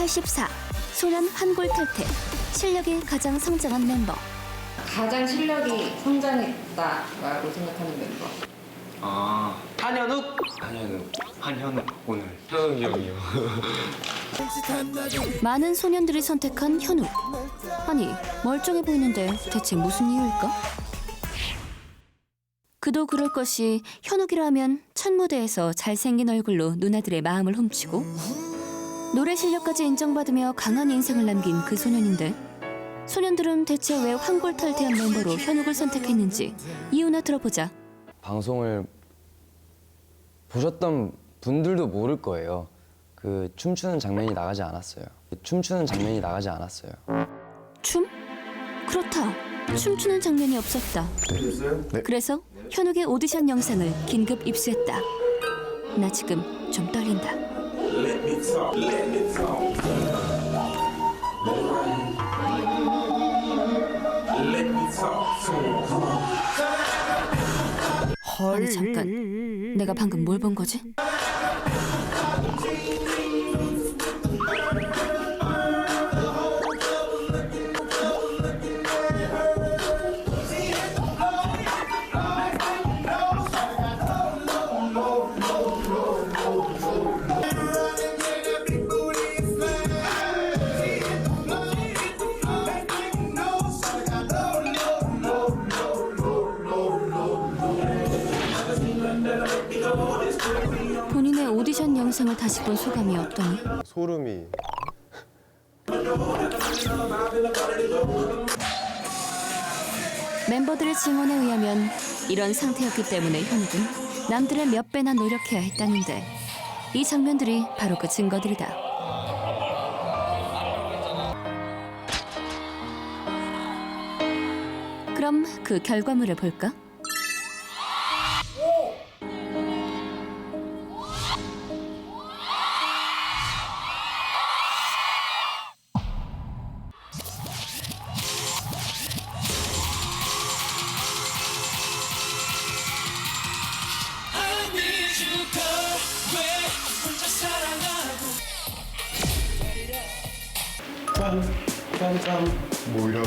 84 소년 한골 탈퇴. 실력이 가장 성장한 멤버. 가장 실력이 성장했다라고 생각하는 멤버. 아. 한현욱. 한현욱. 한현욱 오늘. 현욱이 형이요. 많은 소년들이 선택한 현우 아니 멀쩡해 보이는데 대체 무슨 이유일까? 그도 그럴 것이 현욱이라 하면 첫 무대에서 잘생긴 얼굴로 누나들의 마음을 훔치고 노래 실력까지 인정받으며 강한 인생을 남긴 그 소년인데 소년들은 대체 왜 황골탈퇴한 멤버로 현욱을 선택했는지 이유나 들어보자 방송을 보셨던 분들도 모를 거예요. 그 춤추는 장면이 나가지 않았어요. 춤추는 장면이 나가지 않았어요. 춤? 그렇다. 춤추는 장면이 없었다. 그래서 현욱의 오디션 영상을 긴급 입수했다. 나 지금 좀 떨린다. 아니 잠깐. 내가 방금 뭘 본 거지? 오디션 영상을 다시 본 소감이 어떠니? 소름이 멤버들의 증언에 의하면 이런 상태였기 때문에 현욱은 남들의 몇 배나 노력해야 했다는데 이 장면들이 바로 그 증거들이다. 그럼 그 결과물을 볼까? 뭐 이런